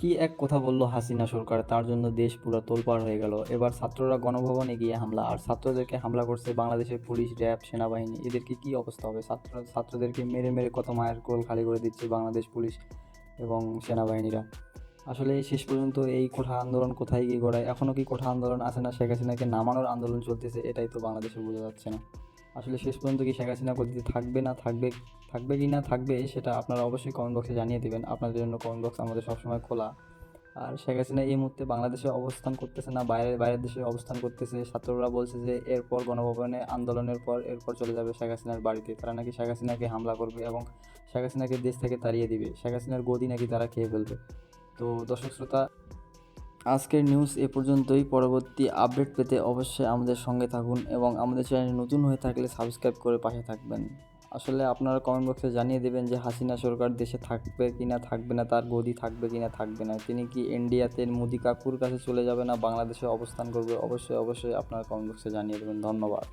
কি এক কথা বলল হাসিনা সরকার? তার জন্য দেশ পুরো তোলপাড় হয়ে গেল। এবার ছাত্ররা গণভবনে গিয়ে হামলা। আর ছাত্রদেরকে হামলা করছে বাংলাদেশের পুলিশ, র্যাব, সেনাবাহিনী। এদেরকে কি অবস্থা হবে? ছাত্র, ছাত্রদেরকে মেরে মেরে কত মায়ের কোল খালি করে দিচ্ছে বাংলাদেশ পুলিশ এবং সেনাবাহিনীরা? আসলে শেষ পর্যন্ত এই কোঠা আন্দোলন কোথায় গিয়ে গড়ায়? এখনও কি কোঠা আন্দোলন আছে না? শেখ হাসিনাকে নামানোর আন্দোলন চলতেছে? এটাই তো বাংলাদেশে বোঝা যাচ্ছে না। আসলে শেষ পর্যন্ত কি শেখ হাসিনা গদিতে থাকবে, না থাকবে থাকবে কি না থাকবে সেটা আপনারা অবশ্যই কমেন্ট বক্সে জানিয়ে দেবেন। আপনাদের জন্য কমেন্ট বক্স আমাদের সবসময় খোলা। আর শেখ হাসিনা এই মুহূর্তে বাংলাদেশে অবস্থান করতেছে না, বাইরে, বাইরের দেশে অবস্থান করতেছে। ছাত্ররা বলছে যে এরপর গণভবনে আন্দোলনের পর এরপর চলে যাবে শেখ হাসিনার বাড়িতে। তারা নাকি শেখ হাসিনাকে হামলা করবে এবং শেখ হাসিনাকে দেশ থেকে তাড়িয়ে দিবে। শেখ হাসিনার গদি নাকি তারা খেয়ে ফেলবে। তো দর্শক শ্রোতা আজকের নিউজ এ পর্যন্তই। পরবর্তী আপডেট পেতে অবশ্যই আমাদের সঙ্গে থাকুন এবং আমাদের চ্যানেল নতুন হয়ে থাকলে সাবস্ক্রাইব করে পাশে থাকবেন। আসলে আপনারা কমেন্ট বক্সে জানিয়ে দেবেন যে হাসিনা সরকার দেশে থাকবে কি না থাকবে না, তার গদি থাকবে কি না থাকবে না। তিনি কি ইন্ডিয়াতে মোদি কাকুর কাছে চলে যাবে না, বাংলাদেশে অবস্থান করবে? অবশ্যই অবশ্যই আপনারা কমেন্ট বক্সে জানিয়ে দেবেন। ধন্যবাদ।